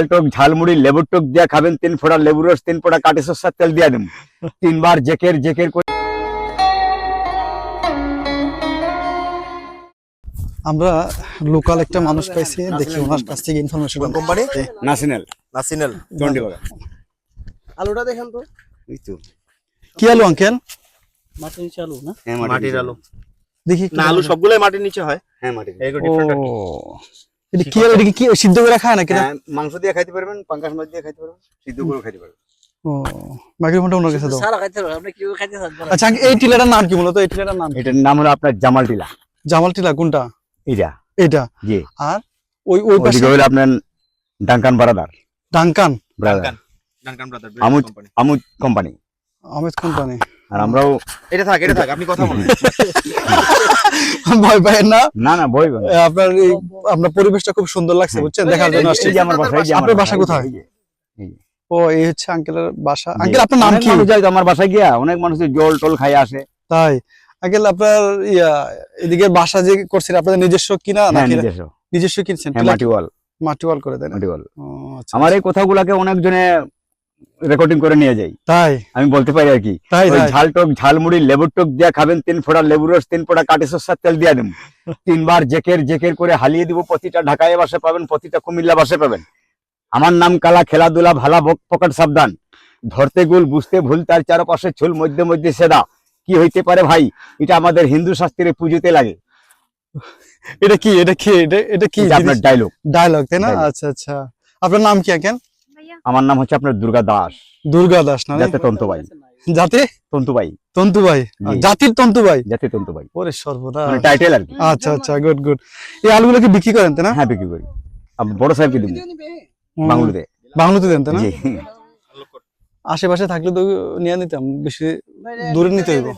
ঝাল টক ঝালমুড়ি লেবুর টক দিয়ে খাবেন তিন ফোঁটা লেবুর রস তিন ফোঁটা কাটি সর্ষার তেল দিয়ে দেবো। তিনবার জেকের জেকের করে আমরা লোকাল একটা মানুষ পাইছি দেখি ওনার কাছ থেকে ইনফরমেশন কোম্পানি? নাসিনাল। নাসিনেল। চন্ডিবাগা আলুটা দেখেন তো। এই তো। কি আলু আঙ্কেল মাটির নিচে আলো হ্যাঁ মাটির আলু। দেখি না আলু সবগুলাই মাটির নিচে হয়। হ্যাঁ মাটি এগুলো ও। ডিফারেন্ট আর কি। এটা কি এটা কি সিদ্ধ করে খায় নাকি হ্যাঁ, মাংস দিয়ে খাইতে পারবেন পাঙ্কাশ মাছ দিয়ে খাইতে পারবেন সিদ্ধ করে খাইতে পারবেন। ও মাইক্রোফোনটা ওনার কাছে দাও। সারা খাইতে পারবে আপনি কি খাইতে চান? আচ্ছা এই টিলাটার নাম কি মূলত এই টিলাটার নাম? এটার নাম হলো আপনার জামাল টিলা। জামাল টিলা কোনটা? এটা এটা জি। আর ওই ওই পাশে হলো আপনার ডাঙ্কান বারাদার ডাঙ্কান ব্রাদার আমুদ কোম্পানি আমুদ কোম্পানি আহমেদ কোম্পানি আর আমরাও এটা থাক এটা থাক আপনি কথা বলুন। ভয় পায় না? না না এ, আপনার এই আপনার পরিবেশটা খুব সুন্দর লাগছে বুঝছেন? দেখার জন্য আসছি। আমার বাসা এই আমার আপনার বাসা কোথায়? ও এই হচ্ছে আঙ্কেলের বাসা। আঙ্কেল আপনার নাম অনেক কি? মানুষ যায় আমার বাসায় গিয়া অনেক মানুষ জল টল খাই আসে। তাই। আঙ্কেল আপনার ইয়া এদিকে বাসা যে করছেন আপনাদের নিজস্ব কিনা হ্যাঁ নাকি নিজস্ব। নিজস্ব কিনছেন? হ্যাঁ মাটি ওয়াল মাটি ওয়াল করে দেন। মাটি ওয়াল ও, আচ্ছা। আমার এই কথাগুলাকে অনেকজনে রেকর্ডিং করে নিয়ে যাই। তাই? আমি বলতে পারি আর কি ঝাল টক ঝালমুড়ি লেবুর টক দিয়ে খাবেন তিন ফোড়া লেবুর রস তিন ফোড়া কাটি সর্ষার তেল দিয়ে দেবো। তিনবার জেকের জেকের করে হালিয়ে দিব প্রতিটা ঢাকায় বাসে পাবেন প্রতিটা কুমিল্লা বাসে পাবেন। আমার নাম কালা খেলাধুলা ভালা পকেট সাবধান। ধরতে গুল বুঝতে ভুল তার চারপাশে ছুল মধ্যে মধ্যে সেদা। কি হইতে পারে ভাই? এটা আমাদের হিন্দু শাস্ত্রে পুজোতে লাগে। এটা কি এটা কি এটা কি আপনার ডায়লগ ডায়লগ তাই না? আচ্ছা আচ্ছা। আপনার নাম কি আঙ্কেল? আমার নাম হচ্ছে আপনার দুর্গা দাস। দুর্গা দাস না যাতে তন্তুবাই জাতি? তন্তুবাই তন্তু ভাই। জি। জাতির তন্তু ভাই? যাতে তন্তুবাই ওরে সর্বদা মানে টাইটেল আর কি। আচ্ছা আচ্ছা গুড গুড এই আলুগুলো কি বিক্রি করেন তাই না? হ্যাঁ বিক্রি করি। আমি বড় সাহেবকে দিব। হুম, বাংলোতে। বাংলাতে দেন তাই না? আশেপাশে থাকলে তো নিয়ে নিতাম বেশি দূরে নিতে হইব।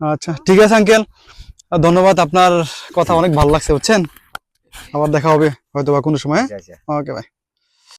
আচ্ছা ঠিক আছে আঙ্কেল ধন্যবাদ আপনার কথা অনেক ভালো লাগছে বুঝছেন? আবার দেখা হবে হয়তো বা কোনো সময়। ওকে ভাই